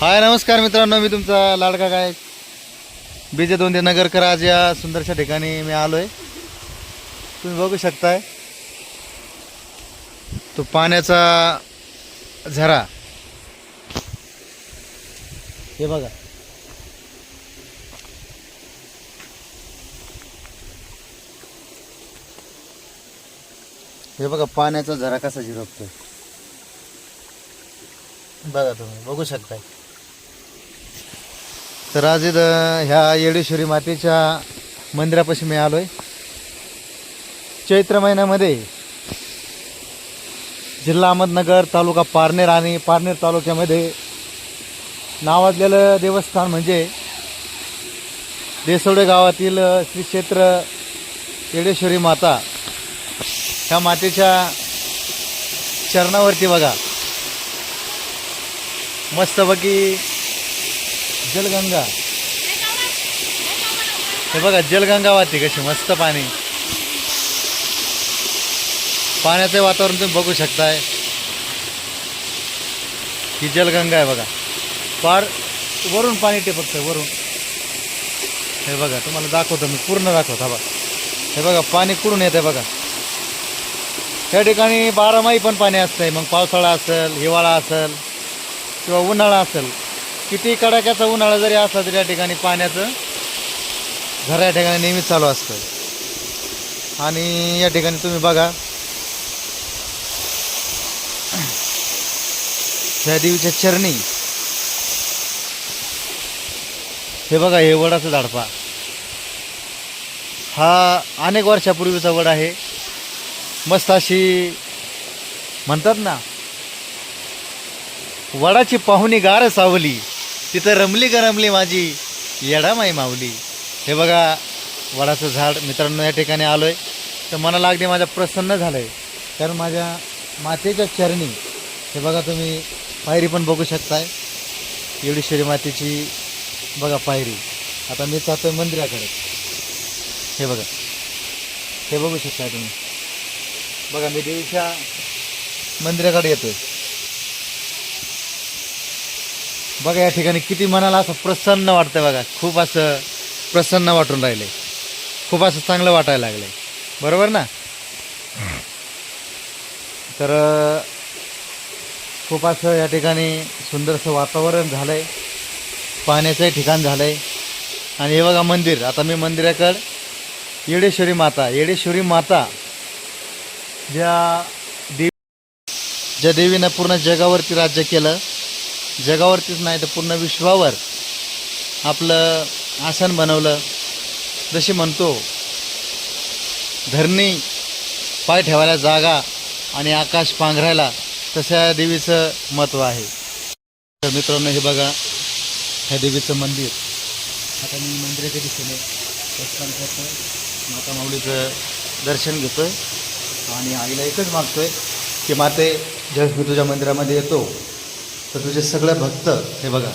हाय नमस्कार मित्रांनो मी तुमचा लाडका काय बीजे दोन ते नगरकर आज या सुंदरशा ठिकाणी मी आलोय. तुम्ही बघू शकताय तो पाण्याचा झरा. हे बघा. हे बघा पाण्याचा झरा कसा झिरपतोय. बघा तुम्ही बघू शकताय. तर आज इथं ह्या येडेश्वरी मातेच्या मंदिरापाशी मी आहे चैत्र महिन्यामध्ये जिल्हा अहमदनगर तालुका पारनेर आणि पारनेर तालुक्यामध्ये नावाजलेलं देवस्थान म्हणजे देसवडे गावातील श्री क्षेत्र येडेश्वरी माता. ह्या मातेच्या चरणावरती बघा. मस्तपैकी जलगंगा. हे बघा जलगंगा वाहते कशी मस्त पाणी. पाण्याचे वातावरण तुम्ही बघू शकताय. ही जलगंगा आहे बघा. पार वरून पाणी टिपकतं वरून. हे बघा तुम्हाला दाखवतो मी पूर्ण दाखवतो हा बघा. हे बघा पाणी कुठून येतं बघा. त्या ठिकाणी बारामाही पण पाणी असतंय मग पावसाळा असेल हिवाळा असेल किंवा उन्हाळा असेल. किती कडाक्याचा उन्हाळा जरी असला तरी या ठिकाणी पाण्याचं घर या ठिकाणी नेहमीच चालू असतं. आणि या ठिकाणी तुम्ही बघा. ह्या देवीच्या चरणी. हे बघा हे वडाचं झाडपा. हा अनेक वर्षापूर्वीचा वड आहे. मस्त अशी म्हणतात ना वडाची पाहुणी गार सावली. तिथं रमली गरमली माझी? येडा माई माऊली. हे बघा वडाचं झाड मित्रांनो या ठिकाणी आलो आहे तर मनाला अगदी माझ्या प्रसन्न झालं आहे कारण माझ्या मातेच्या चरणी हे बघा तुम्ही पायरी पण बघू शकताय. येडेश्वरी मातेची बघा पायरी. आता मी जातोय मंदिराकडे. हे बघा. हे बघू शकताय तुम्ही. बघा मी देवीच्या मंदिराकडे येतोय. बघा या ठिकाणी किती मनाला असं प्रसन्न वाटतंय बघा. खूप असं प्रसन्न वाटून राहिले. खूप असं चांगलं वाटायला लागलंय बरोबर ना? तर खूप असं या ठिकाणी सुंदरसं वातावरण झालं आहे पाण्याचंही ठिकाण झालं आहे आणि हे बघा मंदिर. आता मी मंदिराकडं येडेश्वरी माता येडेश्वरी माता ज्या देवी ज्या देवीनं पूर्ण जगावरती राज्य केलं जगावरतीच नाही तर पूर्ण विश्वावर आपलं आसन बनवलं. जशी म्हणतो धरणी पाय ठेवायला जागा आणि आकाश पांघरायला तशा देवीचं महत्त्व आहे. तर मित्रांनो हे बघा ह्या देवीचं मंदिर. आता मी मंदिराच्या दिशेने प्रस्थान करतो माता माऊलीचं दर्शन घेतो आहे आणि आईला एकच मागतो आहे की माते ज्यावेळेस मी तुझ्या मंदिरामध्ये येतो. तर तुझे सगळे भक्त हे बघा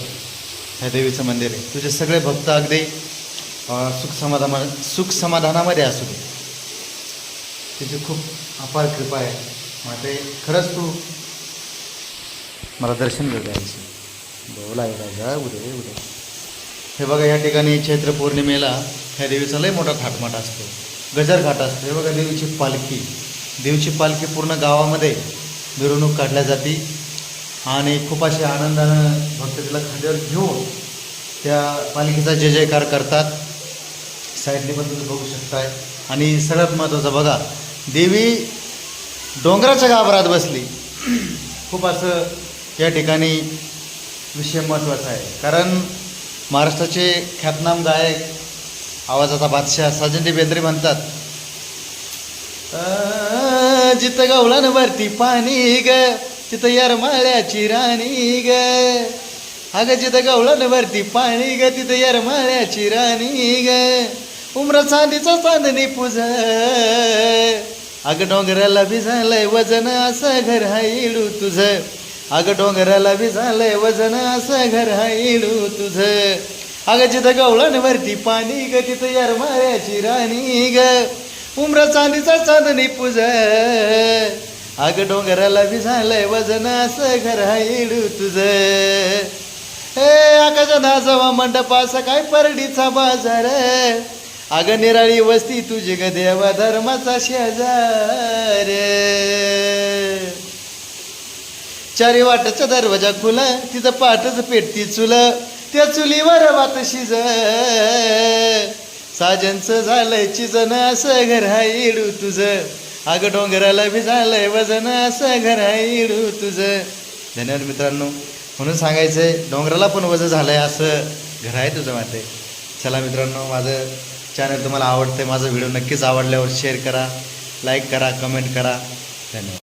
ह्या देवीचं मंदिर आहे. तुझे सगळे भक्त अगदी सुख समाधान सुख समाधानामध्ये असू दे. तिची खूप अपार कृपा आहे. माते खरंच तू मला दर्शन घेऊ बोला राजा उदे उदे हे बघा या ठिकाणी चैत्र पौर्णिमेला ह्या देवीचा लय मोठा थाटमाट असतो. गजर घाट असतो. हे बघा देवीची पालखी. देवीची पालखी पूर्ण गावामध्ये मिरवणूक काढल्या जाते. आणि खूप असे आनंदानं भक्त तिला खांद्यावर घेऊन त्या पालखीचा जय जयकार करतात. साईडने पण तुम्ही बघू शकताय. आणि सगळ्यात महत्त्वाचं बघा देवी डोंगराच्या गाभारात बसली. खूप असं या ठिकाणी विषय महत्त्वाचा आहे. कारण महाराष्ट्राचे ख्यातनाम गायक आवाजाचा बादशाह सजनदी बेंद्रे म्हणतात जिथं जिथं गवळण वरती पाणी ग तिथं यरमाळ्याची राणी ग. अगं जिथं गवळण वरती पाणी ग तिथं यरमाळ्याची राणी ग. उमरा चांदीचा चांदणी पूज. अगं डोंगराला बी झालंय वजन असं घर हाईडू तुझं. अगं डोंगराला बी झालंय वजन असं घर हाईडू तुझं. अगं जिथं गवळण वरती पाणी ग तिथं यरमाळ्याची राणी ग. उमरा चांदीचा चांदणी पूज. अगं डोंगराला बी झालंय वजन असं घर इडू तुझं. हे आकाश नाजवा मंडपास काय परडीचा बाजार? अग निराळी वस्ती तुझी ग देवा धर्माचा शेजार. चारी वाटाचा दरवाजा खुला तिचं पाठच पेटती चुल त्या चुलीवर वात शिज. साजनचं झालंय चिजन असं घर इडू तुझं. अगं डोंगराला बी झालंय वजन असं घर तुझं. धन्यवाद मित्रांनो. म्हणून सांगायचंय डोंगराला पण वजन झालंय असं घर आहे तुझं माते. चला मित्रांनो माझं चॅनल तुम्हाला आवडतंय माझा व्हिडिओ नक्कीच आवडल्यावर शेअर करा लाईक करा कमेंट करा. धन्यवाद.